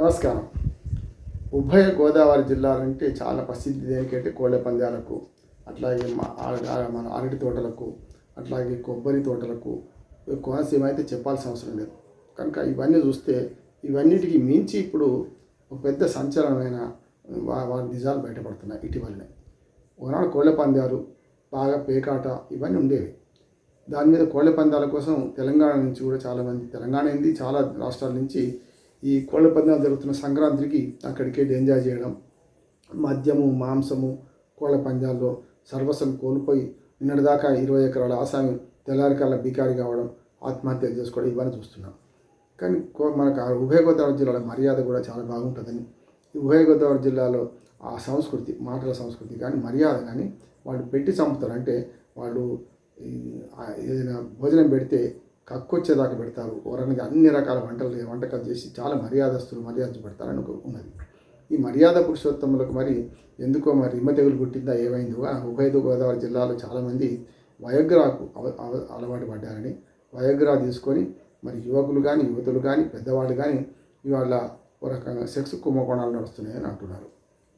నమస్కారం. ఉభయ గోదావరి జిల్లాలంటే చాలా ప్రసిద్ధి దేనికంటే కోళ్ళ పందాలకు అట్లాగే మన అరటి తోటలకు అట్లాగే కొబ్బరి తోటలకు కోనసీమ అయితే చెప్పాల్సిన అవసరం లేదు. కనుక ఇవన్నీ చూస్తే ఇవన్నిటికి మించి ఇప్పుడు ఒక పెద్ద సంచలనమైన వారి నిజాలు బయటపడుతున్నాయి ఇటీవలనే. ఒకనాడు కోళ్ళ పందాలు బాగా పేకాట ఇవన్నీ ఉండేవి. దాని మీద కోళ్ళ పందాల కోసం తెలంగాణ నుంచి కూడా చాలామంది తెలంగాణ నుంచి చాలా రాష్ట్రాల నుంచి ఈ కోళ్ళ పందాలు జరుగుతున్న సంక్రాంతికి అక్కడికి వెళ్ళి ఎంజాయ్ చేయడం మద్యము మాంసము కోళ్ళ పందాల్లో సర్వస్వం కోల్పోయి నిన్నటిదాకా ఇరవై ఎకరాల ఆసామి తెల్లారికల్లా బికారి కావడం ఆత్మహత్యలు చేసుకోవడం ఇవన్నీ చూస్తున్నాం. కానీ కో- మనకు ఆ ఉభయ గోదావరి జిల్లాలో మర్యాద కూడా చాలా బాగుంటుందని ఉభయ గోదావరి జిల్లాలో ఆ సంస్కృతి మాటల సంస్కృతి కానీ మర్యాద కానీ వాళ్ళు పెట్టి చంపుతారు. అంటే వాళ్ళు ఏదైనా భోజనం పెడితే కక్కొచ్చేదాకా పెడతారు. ఓరనికి అన్ని రకాల వంటలు వంటకాలు చేసి చాలా మర్యాదస్తులు మర్యాద పెడతారని ఒక ఉన్నది. ఈ మర్యాద పురుషోత్తములకు మరి ఎందుకో మరి రిమ్మ తెగులు పుట్టిందా ఏమైందో? ఉభయ గోదావరి జిల్లాలో చాలామంది వయోగ్రాకు అవ- అవ- అలవాటు పడ్డారని వయోగ్రా తీసుకొని మరి యువకులు కానీ యువతులు కానీ పెద్దవాళ్ళు కానీ ఇవాళ ఒక రకంగా సెక్స్ కుంభకోణాలు నడుస్తున్నాయని అంటున్నారు.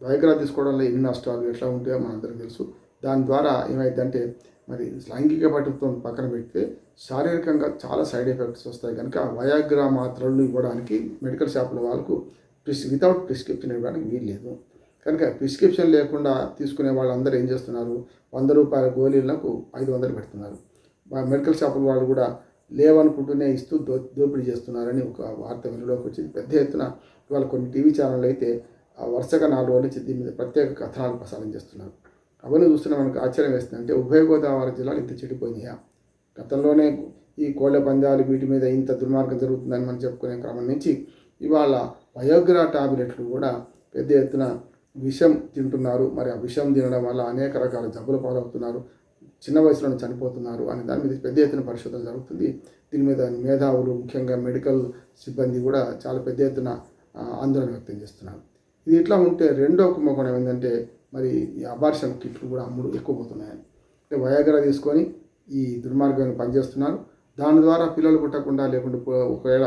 వయోగ్రా తీసుకోవడంలో ఎన్ని నష్టాలు ఎట్లా ఉంటాయో మనందరికీ తెలుసు. దాని ద్వారా ఏమైందంటే మరి లైంగిక పఠిత్వం పక్కన పెడితే శారీరకంగా చాలా సైడ్ ఎఫెక్ట్స్ వస్తాయి. కనుక వయాగ్రా మాత్రలు ఇవ్వడానికి మెడికల్ షాపుల వాళ్ళకు ప్రిస్ వితౌట్ ప్రిస్క్రిప్షన్ ఇవ్వడానికి వీలు లేదు. కనుక ప్రిస్క్రిప్షన్ లేకుండా తీసుకునే వాళ్ళందరూ ఏం చేస్తున్నారు? వంద రూపాయల గోళీలకు ఐదు వందలు పెడుతున్నారు. మెడికల్ షాపుల వాళ్ళు కూడా లేవనుకుంటూనే ఇస్తూ దో దోపిడీ చేస్తున్నారని ఒక వార్త వెలుగులోకి వచ్చింది. పెద్ద ఎత్తున ఇవాళ కొన్ని టీవీ ఛానళ్ళు అయితే ఆ వరుసగా నాలుగు రోజుల నుంచి దీని మీద ప్రత్యేక కథనాలు ప్రసారం చేస్తున్నారు. అవన్నీ చూస్తున్న మనకు ఆశ్చర్యం వేస్తుంది. అంటే ఉభయ గోదావరి జిల్లాలు ఇంత చెడిపోయినాయా? గతంలోనే ఈ కోళ్ళ పందాలు వీటి మీద ఇంత దుర్మార్గం జరుగుతుందని మనం చెప్పుకునే క్రమం నుంచి ఇవాళ వయోగ్రా టాబ్లెట్లు కూడా పెద్ద ఎత్తున విషం తింటున్నారు. మరి ఆ విషం తినడం వల్ల అనేక రకాల జబ్బులు పాలవుతున్నారు. చిన్న వయసులోనే చనిపోతున్నారు అనే దాని మీద పెద్ద ఎత్తున పరిశోధన జరుగుతుంది. దీని మీద మేధావులు ముఖ్యంగా మెడికల్ సిబ్బంది కూడా చాలా పెద్ద ఎత్తున ఆందోళన వ్యక్తం చేస్తున్నారు. ఇది ఇట్లా ఉంటే రెండో కుంభకోణం ఏంటంటే మరి ఈ అబార్షన్ కిట్లు కూడా అమ్ముడు ఎక్కువ పోతున్నాయని అంటే వయాగ్రా తీసుకొని ఈ దుర్మార్గాన్ని పనిచేస్తున్నారు. దాని ద్వారా పిల్లలు పుట్టకుండా లేకుంటే ఒకవేళ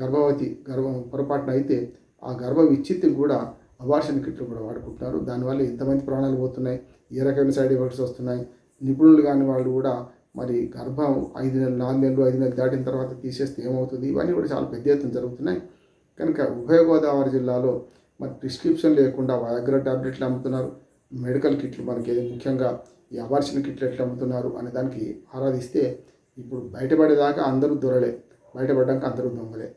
గర్భవతి గర్భం పొరపాటున అయితే ఆ గర్భ విచ్చిత్తి కూడా అబార్షన్ కిట్లు కూడా వాడుకుంటున్నారు. దానివల్ల ఎంతమంది ప్రాణాలు పోతున్నాయి ఏ రకమైన సైడ్ ఎఫెక్ట్స్ వస్తున్నాయి నిపుణులు కాని వాళ్ళు కూడా మరి గర్భం ఐదు నెలలు నాలుగు నెలలు ఐదు నెలలు దాటిన తర్వాత తీసేస్తే ఏమవుతుంది? ఇవన్నీ కూడా చాలా పెద్ద ఎత్తున జరుగుతున్నాయి. కనుక ఉభయ గోదావరి జిల్లాలో మరి ప్రిస్క్రిప్షన్ లేకుండా వయాగ్రా టాబ్లెట్లు అమ్ముతున్నారు. మెడికల్ కిట్లు మనకి ఏది ముఖ్యంగా ఈ కిట్లు ఎట్లా అమ్ముతున్నారు అనే దానికి ఆరాధిస్తే ఇప్పుడు బయటపడేదాకా అందరూ దొరలే. బయటపడడానికి అందరూ దొంగలే.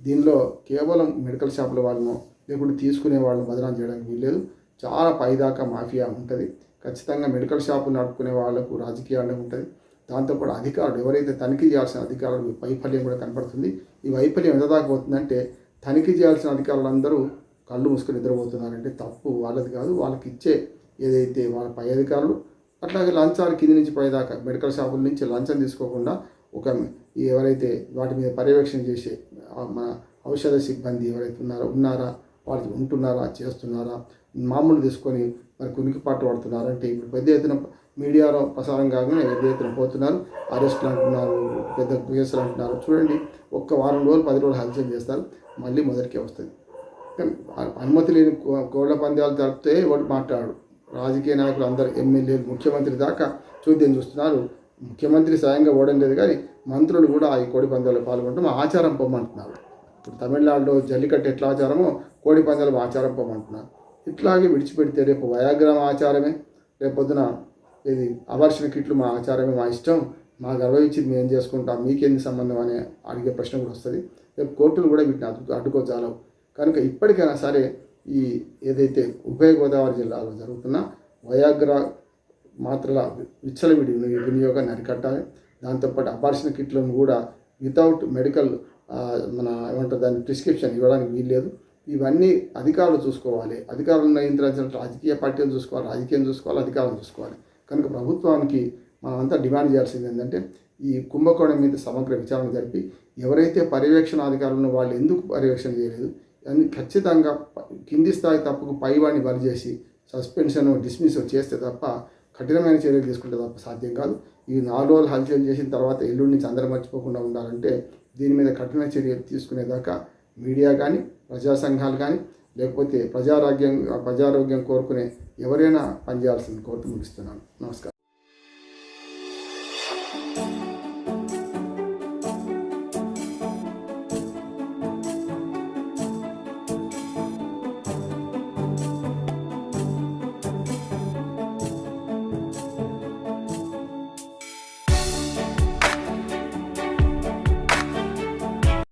దీనిలో కేవలం మెడికల్ షాపుల వాళ్ళను లేకుంటే తీసుకునే వాళ్ళని బదనాం చేయడానికి వీల్లేదు. చాలా పైదాకా మాఫియా ఉంటుంది. ఖచ్చితంగా మెడికల్ షాపులు నడుపుకునే వాళ్ళకు రాజకీయాలు ఉంటుంది. దాంతోపాటు అధికారులు ఎవరైతే తనిఖీ చేయాల్సిన అధికారులు వైఫల్యం కూడా కనపడుతుంది. ఈ వైఫల్యం ఎంత దాకా పోతుందంటే తనిఖీ చేయాల్సిన అధికారులందరూ కళ్ళు మూసుకొని నిద్రపోతున్నారంటే తప్పు వాళ్ళది కాదు. వాళ్ళకి ఇచ్చే ఏదైతే వాళ్ళ పై అధికారులు అట్లాగే లంచాలు కింది నుంచి పైదాకా మెడికల్ షాపుల నుంచి లంచం తీసుకోకుండా ఒక ఎవరైతే వాటి మీద పర్యవేక్షణ చేసే మన ఔషధ సిబ్బంది ఎవరైతే ఉన్నారో ఉన్నారా? వాళ్ళు ఉంటున్నారా? చేస్తున్నారా? మామూలు తీసుకొని మరి కునికిపాటు పడుతున్నారు అంటే ఇప్పుడు పెద్ద ఎత్తున మీడియాలో ప్రసారం కాగానే పెద్ద ఎత్తున పోతున్నారు. అరెస్టులు అంటున్నారు పెద్ద కేసులు అంటున్నారు. చూడండి ఒక్క వారం రోజులు పది రోజులు హల్చల్ చేస్తారు. మళ్ళీ మొదటికే వస్తుంది. అనుమతి లేని కో- కోళ్ళ పందాలు జరిపితే వాడు మాట్లాడు? రాజకీయ నాయకులు అందరు ఎమ్మెల్యేలు ముఖ్యమంత్రి దాకా చూద్యం చూస్తున్నారు. ముఖ్యమంత్రి స్వయంగా ఓడం లేదు కానీ మంత్రులు కూడా ఈ కోడి పందాలు పాల్గొనడం ఆచారం పొమ్మంటున్నారు. ఇప్పుడు తమిళనాడులో జల్లికట్టు ఎట్లా ఆచారమో కోడి పందాలు ఆచారం పొమ్మంటున్నారు. ఇట్లాగే విడిచిపెడితే రేపు వయాగ్రామ ఆచారమే రేపు పొద్దున ఇది అవర్షణ కిట్లు మా ఆచారమే మా ఇష్టం మా గర్వ ఇచ్చి మేము ఏం చేసుకుంటాం మీకేంది సంబంధం అనే అడిగే ప్రశ్న కూడా వస్తుంది. రేపు కోర్టులు కూడా వీటిని అడ్డు అడ్డుకోజాలవు కనుక ఇప్పటికైనా సరే ఈ ఏదైతే ఉభయ గోదావరి జిల్లాలో జరుగుతున్న వయాగ్రా మాత్రల విచ్చలవిడి వినియోగాన్ని అరికట్టాలి దాంతోపాటు అబార్షన్ కిట్లను కూడా వితౌట్ మెడికల్ మన ఏమంటారు దాని ప్రిస్క్రిప్షన్ ఇవ్వడానికి వీల్లేదు. ఇవన్నీ అధికారులు చూసుకోవాలి. అధికారులను నియంత్రించిన రాజకీయ పార్టీలు చూసుకోవాలి. రాజకీయం చూసుకోవాలి. అధికారం చూసుకోవాలి. కనుక ప్రభుత్వానికి మనమంతా డిమాండ్ చేయాల్సింది ఏంటంటే ఈ కుంభకోణం మీద సమగ్ర విచారణ జరిపి ఎవరైతే పర్యవేక్షణ అధికారులను వాళ్ళు ఎందుకు పర్యవేక్షణ చేయలేదు అని ఖచ్చితంగా కింది స్థాయి తప్పుకు పైవాడిని బలి చేసి సస్పెన్షన్ డిస్మిస్ చేస్తే తప్ప కఠినమైన చర్యలు తీసుకుంటే తప్ప సాధ్యం కాదు. ఇవి నాలుగు రోజులు హల్చల్ చేసిన తర్వాత ఎల్లుండి నుంచి అందరూ మర్చిపోకుండా ఉండాలంటే దీని మీద కఠిన చర్యలు తీసుకునేదాకా మీడియా కానీ ప్రజా సంఘాలు కానీ లేకపోతే ప్రజారోగ్యం ప్రజారోగ్యం కోరుకునే ఎవరైనా పనిచేయాల్సింది కోరుతూ ముగిస్తున్నాను. నమస్కారం.